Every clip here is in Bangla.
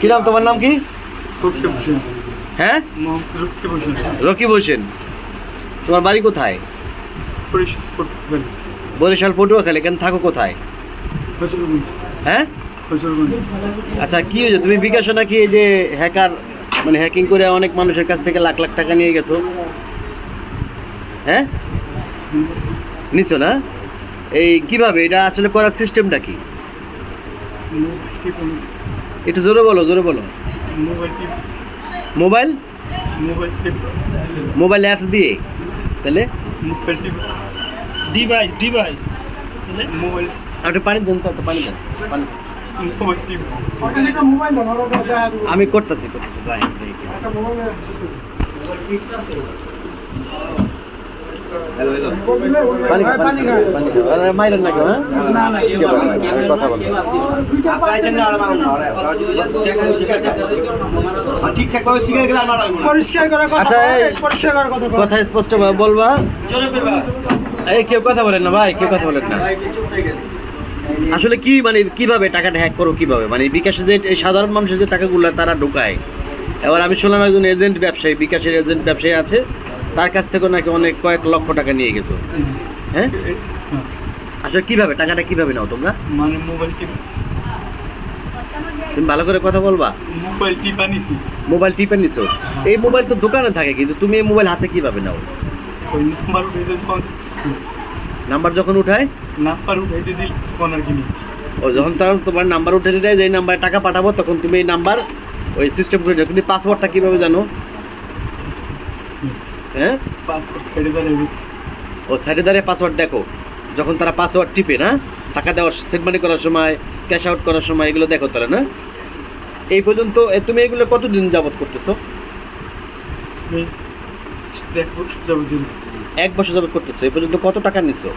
কি নাম তোমার নাম কি? হ্যাঁ? রকিব হোসেন তোমার বাড়ি কোথায়? বরিশাল পটুয়াখালী কেন থাকো কোথায়? হ্যাঁ? আচ্ছা কি হয়েছে? তুমি বিকাশে নাকি এই যে হ্যাকার মানে হ্যাকিং করে অনেক মানুষের কাছ থেকে লাখ লাখ টাকা নিয়ে গেছো? হ্যাঁ? নিছো না? এই কীভাবে? এটা আসলে করার সিস্টেমটা কি? একটু জোরে বলো জোরে বলো। মোবাইল মোবাইল অ্যাপস দিয়ে? তাহলে? ডিভাইস ডিভাইস মোবাইল আর একটু পানি দেন তো একটু পানি দেন পানি মোবাইল আমি করতেছি করতেছি। পানি পানি মাইরেন না কেউ, হ্যাঁ? কথা বলতেছি। ঠিকঠাকভাবে শিখে গেলে আমার পরিষ্কার করার কথা আচ্ছা, এই- বলো, পরিষ্কার করার কথা বলো। কথা স্পষ্ট বলবা এই কেউ কথা বলেন না ভাই কেউ কথা বলেন না আসলে কি মানে কীভাবে টাকাটা হ্যাক করো কীভাবে মানে বিকাশে যে এই সাধারণ মানুষের যে টাকাগুলো তারা ঢোকায় এবার আমি শুনলাম একজন এজেন্ট ব্যবসায়ী বিকাশের এজেন্ট ব্যবসায়ী আছে তার কাছ থেকে নাকি অনেক কয়েক লক্ষ টাকা নিয়ে গেছো? হ্যাঁ? আচ্ছা কীভাবে? টাকাটা কীভাবে নাও তোমরা? মানে মোবাইল তুমি ভালো করে কথা বলবা? মোবাইল টিপ আনিছি মোবাইল টিপে নিছো? এই মোবাইল তো দোকানে থাকে কিন্তু তুমি এই মোবাইল হাতে কীভাবে নাও? ওই নাম্বার উঠাইতে যখন নাম্বার যখন উঠায়? নাম্বার উঠাইতে দিল তখন আর কিনি। ও যখন তারা তোমার নাম্বার উঠে দেয় যে নাম্বারে টাকা পাঠাবো তখন তুমি এই নাম্বার ওই সিস্টেম করে কিন্তু পাসওয়ার্ডটা কীভাবে জানো? হ্যাঁ? পাসপোর্ট সাইডে দাঁড়িয়ে ও সাইডে দাঁড়িয়ে পাসওয়ার্ড দেখো। যখন তারা পাসওয়ার্ড টিপে না? টাকা দেওয়ার সেট মানি করার সময় ক্যাশ আউট করার সময় এগুলো দেখো তারা না? এই পর্যন্ত তুমি এগুলো কতদিন যাবত করতেছো? এক বছর যাবত করতেছো। এই পর্যন্ত কত টাকা নিছো?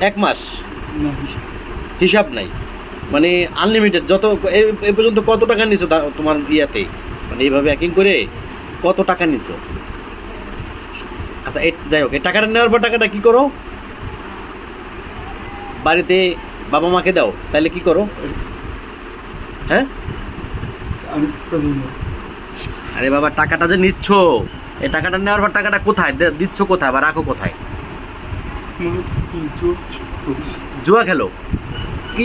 এক মাস? হিসাব। নাই। মানে আনলিমিটেড যত এ- এ পর্যন্ত কত টাকা নিছো তোমার ইয়াতে? মানে এইভাবে হ্যাকিং করে? কত টাকা নিছো? আচ্ছা এই যাই হোক এই টাকাটা নেওয়ার পর টাকাটা কি করো? বাড়িতে বাবা মাকে দাও তাহলে কি করো? হ্যাঁ? আরে বাবা টাকাটা যে নিচ্ছ এই টাকাটা নেওয়ার পর টাকাটা কোথায়? দিচ্ছ কোথায় বা রাখো কোথায়? জুয়া খেলো? কি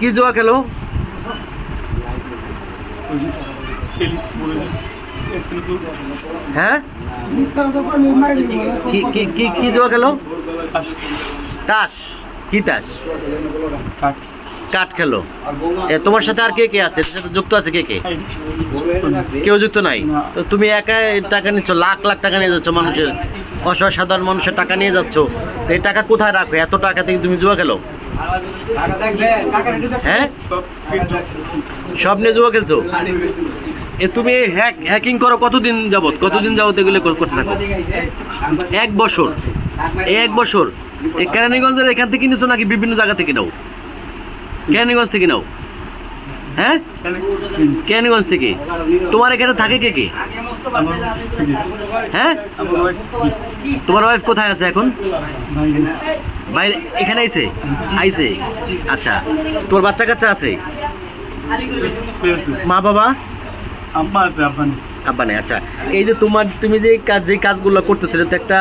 কি জুয়া খেলো? হ্যাঁ? কি কি কি জুয়া খেলো? টাস কি কাট কাঠ খেলো। তোমার সাথে আর কে কে আছে? সাথে যুক্ত আছে কে কে? কেউ যুক্ত নাই? তো তুমি একা টাকা নিচ্ছ লাখ লাখ টাকা নিয়ে যাচ্ছ মানুষের। অসহায় সাধারণ মানুষের টাকা নিয়ে যাচ্ছ। তো এই টাকা কোথায় রাখো এত টাকা থেকে তুমি জুয়া খেলো? হ্যাঁ? সব নিয়ে জুয়া খেলছো? তুমি হ্যাক হ্যাকিং করো কতদিন যাবত কতদিন যাবত এগুলো করতে থাকো? এক বছর। এক বছর। এই কেরানীগঞ্জের এখান থেকে নিছো নাকি বিভিন্ন জায়গা থেকে নাও? কেরানীগঞ্জ থেকে নাও? হ্যাঁ? কেরানীগঞ্জ থেকে? তোমার এখানে থাকে কে কে? হ্যাঁ? তোমার ওয়াইফ কোথায় আছে এখন? বাইরে, এখানে আইছে? আইছে? আচ্ছা। তোর বাচ্চা কাচ্চা আছে? মা বাবা আছে আব্বা নেই। আব্বা নেই আচ্ছা। এই যে তোমার তুমি যে কাজ যে কাজগুলো করতেছিলে তো একটা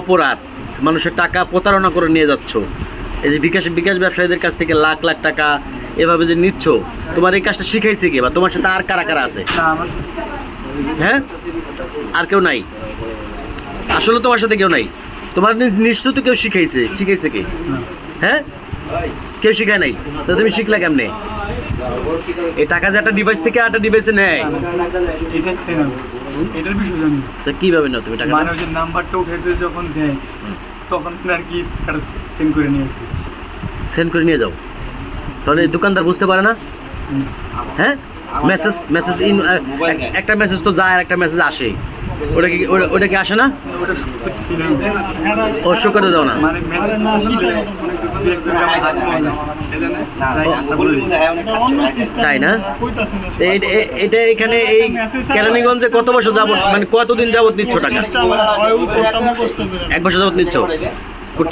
অপরাধ। মানুষের টাকা প্রতারণা করে নিয়ে যাচ্ছ। এই যে বিকাশ বিকাশ ব্যবসায়ীদের কাছ থেকে লাখ লাখ টাকা এভাবে যে নিচ্ছ তোমার এই কাজটা শিখাইছে কে বা তোমার সাথে আর কারা কারা আছে? হ্যাঁ? আর কেউ নাই? আসলে তোমার সাথে কেউ নাই। তোমার নিশ্চয় তো কেউ শিখাইছে শিখাইছে কে? হ্যাঁ? কেউ শিখায় নাই। তো তুমি শিখলা কেমনে? এই টাকা যে একটা ডিভাইস থেকে একটা ডিভাইসে নেয়। এটার বিষয় জানি। তো কীভাবে নাও তুমি টাকা মানে ওই যে নাম্বারটা উঠাইতে যখন দেয় তখন আর কি সেন্ড করে নিয়ে সেন্ড করে নিয়ে যাও। তাহলে দোকানদার বুঝতে পারে না? হ্যাঁ? মেসেজ মেসেজ ইন একটা মেসেজ তো যায় আর একটা মেসেজ আসে। ওটা কি ওটা- কি আসে না? ও শো করে দাও না। মানে তাই না? এটা এখানে এই কেরানীগঞ্জে কত বছর যাবত মানে কতদিন যাবত নিচ্ছ টাকা? এক বছর যাবত নিচ্ছ?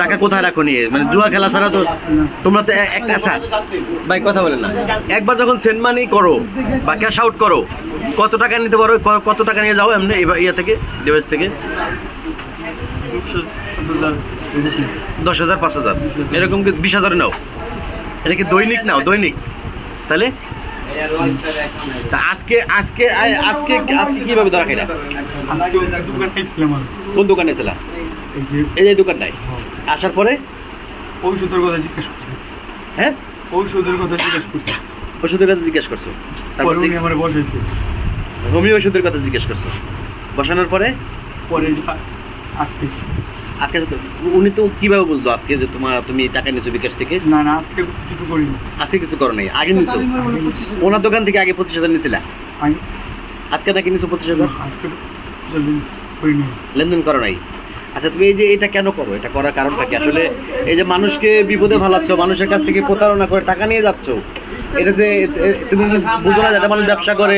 টাকা কোথায় রাখো নিয়ে? মানে জুয়া খেলা ছাড়া তো তোমরা তো একটা আচ্ছা ভাই কথা বলেন না। একবার যখন সেন্ড মানি করো বা ক্যাশ আউট করো কত টাকা নিতে পারো কত টাকা নিয়ে যাও এমনি ইয়ে থেকে ডিভাইস থেকে? দশ হাজার পাঁচ হাজার। এরকম কি বিশ হাজার নাও? এটা কি দৈনিক নাও? দৈনিক। তাহলে? তা আজকে আজকে আজকে আজকে কীভাবে ধরা খাইলা? আমি কোন দোকানে ছিলা? এই যে এই যে দোকানটায়? আসার পরে? ঔষধের কথা জিজ্ঞেস করছি। হ্যাঁ? ঔষধের কথা জিজ্ঞেস করছি। ওষুধের কথা জিজ্ঞেস করছ? তারপর পরে উনি আমার বসাইছে। হোমিও ওষুধের কথা জিজ্ঞেস করছ? বসানোর পরে? পরে আজকে আজকে তো- উনি তো কীভাবে বুঝলো আজকে যে তোমার তুমি টাকা নিছো বিকাশ থেকে? না না আজকে কিছু করিনি। আজকে কিছু করো নাই আগে নিছো। ওনার দোকান থেকে আগে পঁচিশ হাজার নিছিলা? আজকে নাকি নিছো পঁচিশ হাজার? আজকে লেনদেন করো নাই? আচ্ছা তুমি এই যে এটা কেন করো? এটা করার কারণটা কি? আসলে এই যে মানুষকে বিপদে ফালাচ্ছ মানুষের কাছ থেকে প্রতারণা করে টাকা নিয়ে যাচ্ছ এটাতে তুমি বুঝো না যাতে মানুষ ব্যবসা করে।